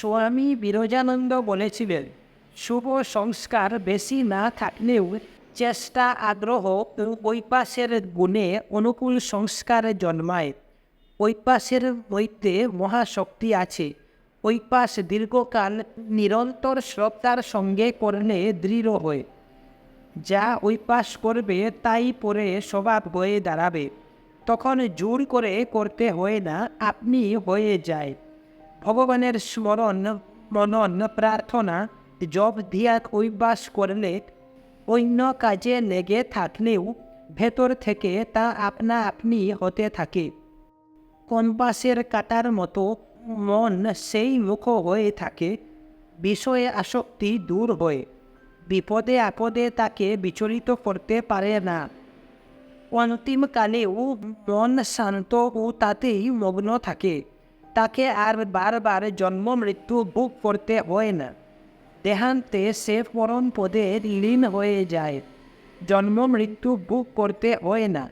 স্বামী বিরজানন্দ বলেছিলেন, শুভ সংস্কার বেশি না থাকলেও চেষ্টা আগ্রহ ও ঐপাসের গুণে অনুকূল সংস্কার জন্মায়। ঐপাসের মধ্যে মহাশক্তি আছে। ঐপাস দীর্ঘকাল নিরন্তর শ্রদ্ধার সঙ্গে করলে দৃঢ় হয়। যা ঐপাস করবে তাই পরে স্বভাব হয়ে দাঁড়াবে। তখন জোর করে করতে হয় না, আপনি হয়ে যায়। ভগবানের স্মরণ, মনন, প্রার্থনা জব ধিয়াত অভ্যাস করলে অন্য কাজে লেগে থাকলেও ভেতর থেকে তা আপনা আপনি হতে থাকে। কম্পাসের কাটার মতো মন সেই মুখ হয়ে থাকে, বিষয়ে আসক্তি দূর হয়, বিপদে আপদে তাকে বিচলিত করতে পারে না। অন্তিমকালেও মন শান্ত ও তাতেই মগ্ন থাকে। তাকে আর বারবার জন্ম, মৃত্যু, ভোগ করতে হয় না। দেহান্তে সে পরম পদে লীন হয়ে যায়। জন্ম, মৃত্যু, ভোগ করতে হয় না।